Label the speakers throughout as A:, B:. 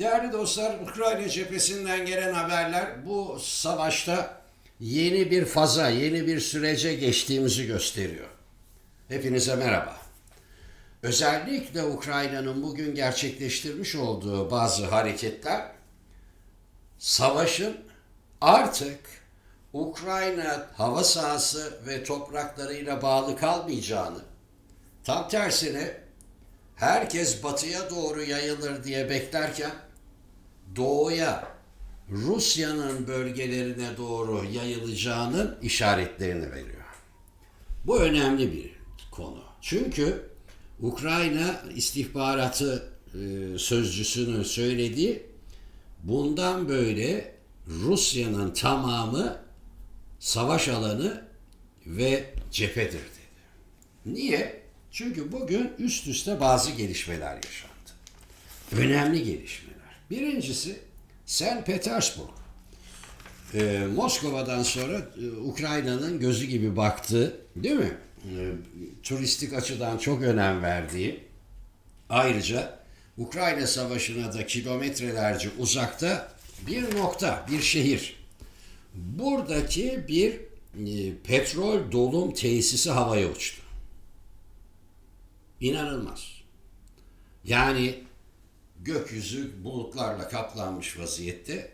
A: Değerli dostlar, Ukrayna cephesinden gelen haberler bu savaşta yeni bir faza, yeni bir sürece geçtiğimizi gösteriyor. Hepinize merhaba. Özellikle Ukrayna'nın bugün gerçekleştirmiş olduğu bazı hareketler savaşın artık Ukrayna hava sahası ve topraklarıyla bağlı kalmayacağını, tam tersine herkes batıya doğru yayılır diye beklerken doğuya Rusya'nın bölgelerine doğru yayılacağının işaretlerini veriyor. Bu önemli bir konu. Çünkü Ukrayna istihbaratı e, sözcüsünün söylediği bundan böyle Rusya'nın tamamı savaş alanı ve cephedir dedi. Niye? Çünkü bugün üst üste bazı gelişmeler yaşandı. Önemli gelişmeler. Birincisi St. Petersburg. Ee, Moskova'dan sonra e, Ukrayna'nın gözü gibi baktığı, değil mi? Ee, turistik açıdan çok önem verdiği, ayrıca Ukrayna Savaşı'na da kilometrelerce uzakta bir nokta, bir şehir. Buradaki bir e, petrol dolum tesisi havaya uçtu. İnanılmaz. Yani gökyüzü bulutlarla kaplanmış vaziyette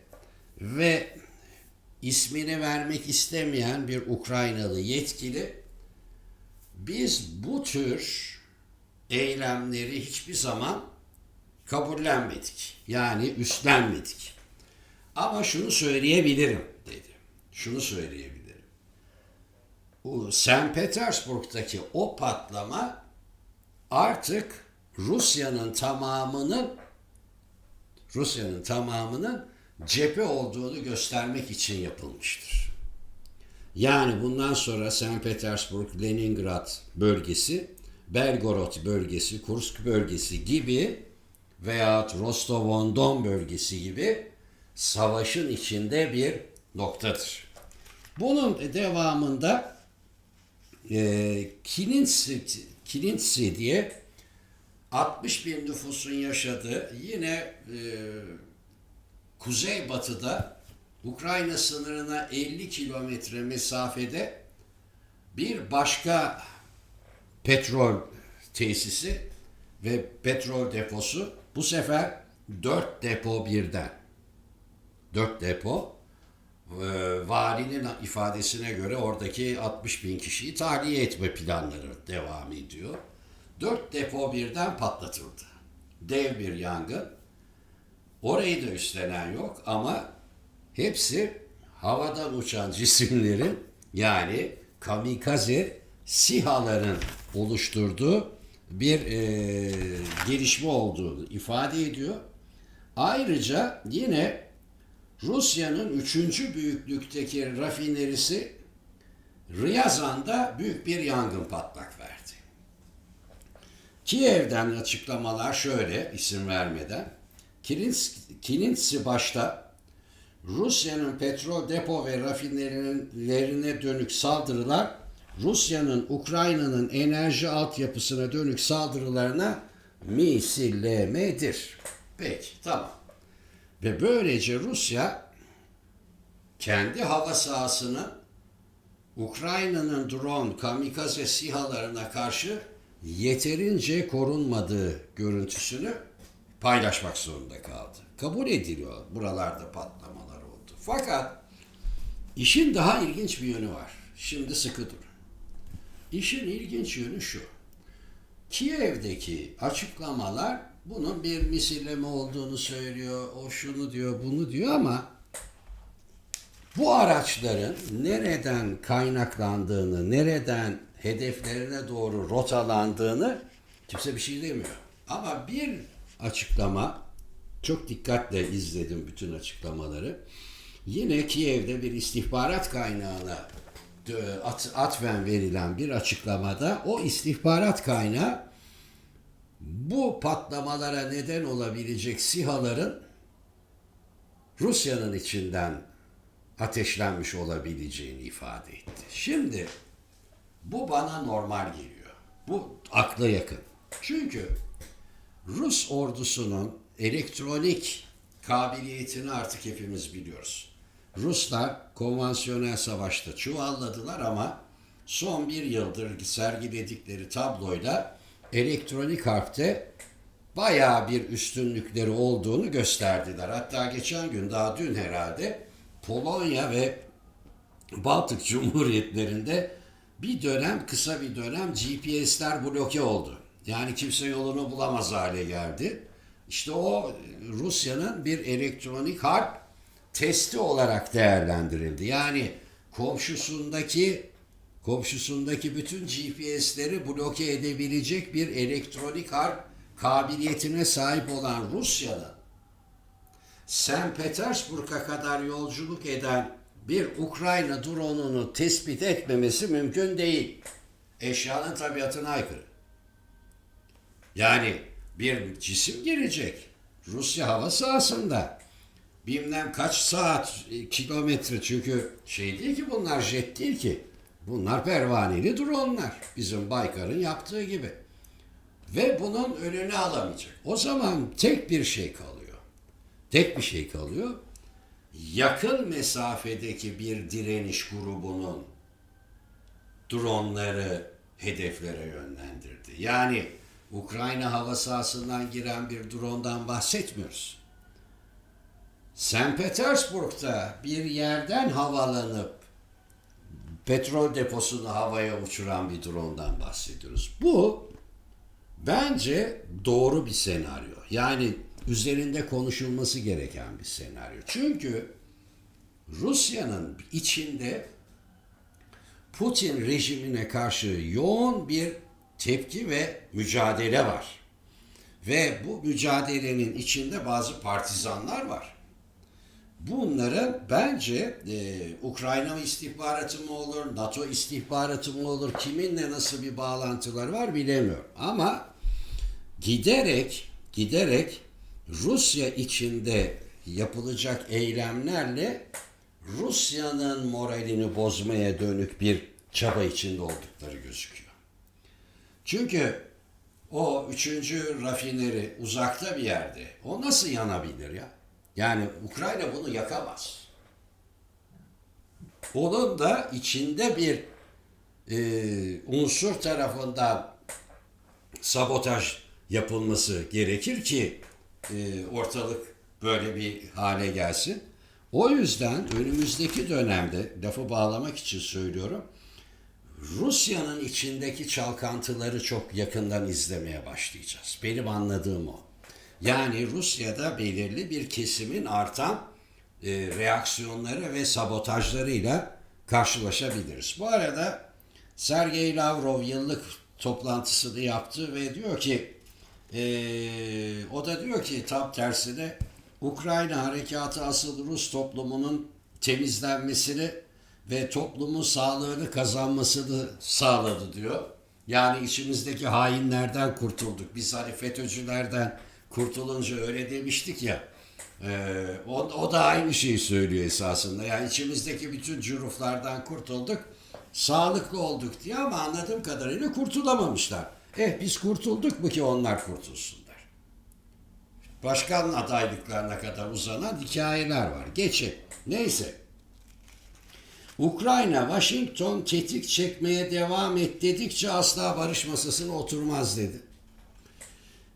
A: ve ismini vermek istemeyen bir Ukraynalı yetkili biz bu tür eylemleri hiçbir zaman kabullenmedik. Yani üstlenmedik. Ama şunu söyleyebilirim dedi. Şunu söyleyebilirim. Bu St. Petersburg'daki o patlama artık Rusya'nın tamamının Rusya'nın tamamının cephe olduğunu göstermek için yapılmıştır. Yani bundan sonra St. Petersburg, Leningrad bölgesi, Belgorod bölgesi, Kursk bölgesi gibi veya Rostov-on-Don bölgesi gibi savaşın içinde bir noktadır. Bunun devamında e, Kilinsi, Kilinsi diye 60 bin nüfusun yaşadığı yine e, kuzeybatıda Ukrayna sınırına 50 kilometre mesafede bir başka petrol tesisi ve petrol deposu bu sefer 4 depo birden. 4 depo e, valinin ifadesine göre oradaki 60 bin kişiyi tahliye etme planları devam ediyor. Dört depo birden patlatıldı. Dev bir yangın. Orayı da üstlenen yok ama hepsi havadan uçan cisimlerin yani kamikaze sihaların oluşturduğu bir e, gelişme olduğunu ifade ediyor. Ayrıca yine Rusya'nın üçüncü büyüklükteki rafinerisi Ryazan'da büyük bir yangın patlak verdi. Kiev'den açıklamalar şöyle isim vermeden. Kilinsi başta Rusya'nın petrol depo ve rafinerilerine dönük saldırılar Rusya'nın Ukrayna'nın enerji altyapısına dönük saldırılarına misillemedir. Peki tamam. Ve böylece Rusya kendi hava sahasını Ukrayna'nın drone, kamikaze sihalarına karşı yeterince korunmadığı görüntüsünü paylaşmak zorunda kaldı. Kabul ediliyor buralarda patlamalar oldu. Fakat işin daha ilginç bir yönü var. Şimdi sıkı durun. İşin ilginç yönü şu. Kiev'deki açıklamalar bunun bir misilleme olduğunu söylüyor. O şunu diyor, bunu diyor ama bu araçların nereden kaynaklandığını, nereden hedeflerine doğru rotalandığını kimse bir şey demiyor. Ama bir açıklama, çok dikkatle izledim bütün açıklamaları. Yine Kiev'de bir istihbarat kaynağına at, atfen verilen bir açıklamada o istihbarat kaynağı bu patlamalara neden olabilecek sihaların Rusya'nın içinden ateşlenmiş olabileceğini ifade etti. Şimdi bu bana normal geliyor. Bu akla yakın. Çünkü Rus ordusunun elektronik kabiliyetini artık hepimiz biliyoruz. Ruslar konvansiyonel savaşta çuvalladılar ama son bir yıldır sergiledikleri tabloyla elektronik harpte bayağı bir üstünlükleri olduğunu gösterdiler. Hatta geçen gün daha dün herhalde Polonya ve Baltık Cumhuriyetlerinde bir dönem kısa bir dönem GPS'ler bloke oldu. Yani kimse yolunu bulamaz hale geldi. İşte o Rusya'nın bir elektronik harp testi olarak değerlendirildi. Yani komşusundaki komşusundaki bütün GPS'leri bloke edebilecek bir elektronik harp kabiliyetine sahip olan Rusya'nın St. Petersburg'a kadar yolculuk eden bir Ukrayna drone'unu tespit etmemesi mümkün değil. Eşyanın tabiatına aykırı. Yani bir cisim gelecek. Rusya hava sahasında. Bilmem kaç saat, e, kilometre çünkü şey değil ki bunlar jet değil ki. Bunlar pervaneli dronlar. Bizim Baykar'ın yaptığı gibi. Ve bunun önünü alamayacak. O zaman tek bir şey kalıyor. Tek bir şey kalıyor. Yakın mesafedeki bir direniş grubunun dronları hedeflere yönlendirdi. Yani Ukrayna hava sahasından giren bir drondan bahsetmiyoruz. St. Petersburg'da bir yerden havalanıp petrol deposunu havaya uçuran bir drondan bahsediyoruz. Bu bence doğru bir senaryo. Yani üzerinde konuşulması gereken bir senaryo. Çünkü Rusya'nın içinde Putin rejimine karşı yoğun bir tepki ve mücadele var. Ve bu mücadelenin içinde bazı partizanlar var. Bunların bence e, Ukrayna istihbaratı mı olur, NATO istihbaratı mı olur, kiminle nasıl bir bağlantılar var bilemiyorum. Ama giderek giderek Rusya içinde yapılacak eylemlerle Rusya'nın moralini bozmaya dönük bir çaba içinde oldukları gözüküyor. Çünkü o üçüncü rafineri uzakta bir yerde. O nasıl yanabilir ya? Yani Ukrayna bunu yakamaz. Onun da içinde bir e, unsur tarafından sabotaj yapılması gerekir ki e, ortalık böyle bir hale gelsin. O yüzden önümüzdeki dönemde lafı bağlamak için söylüyorum. Rusya'nın içindeki çalkantıları çok yakından izlemeye başlayacağız. Benim anladığım o. Yani Rusya'da belirli bir kesimin artan e, reaksiyonları ve sabotajlarıyla karşılaşabiliriz. Bu arada Sergey Lavrov yıllık toplantısını yaptı ve diyor ki e, o da diyor ki tam tersine Ukrayna harekatı asıl Rus toplumunun temizlenmesini ve toplumun sağlığını kazanmasını sağladı diyor. Yani içimizdeki hainlerden kurtulduk. Biz hani FETÖ'cülerden kurtulunca öyle demiştik ya. E, o, o da aynı şeyi söylüyor esasında. Yani içimizdeki bütün cüruflardan kurtulduk. Sağlıklı olduk diye ama anladığım kadarıyla kurtulamamışlar. Eh biz kurtulduk mu ki onlar kurtulsunlar? Başkan adaylıklarına kadar uzanan hikayeler var. Geçin. Neyse. Ukrayna, Washington tetik çekmeye devam et dedikçe asla barış masasına oturmaz dedi.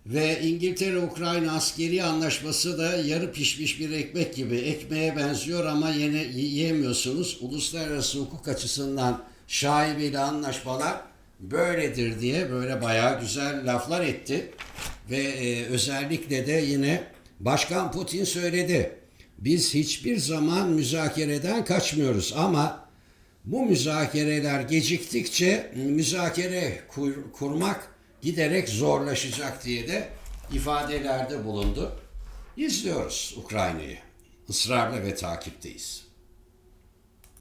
A: Ve İngiltere-Ukrayna askeri anlaşması da yarı pişmiş bir ekmek gibi. Ekmeğe benziyor ama yine yiyemiyorsunuz. Uluslararası hukuk açısından şaibeli anlaşmalar böyledir diye böyle bayağı güzel laflar etti. Ve e, özellikle de yine Başkan Putin söyledi. Biz hiçbir zaman müzakereden kaçmıyoruz ama bu müzakereler geciktikçe müzakere kur, kurmak giderek zorlaşacak diye de ifadelerde bulundu. İzliyoruz Ukrayna'yı. Israrla ve takipteyiz.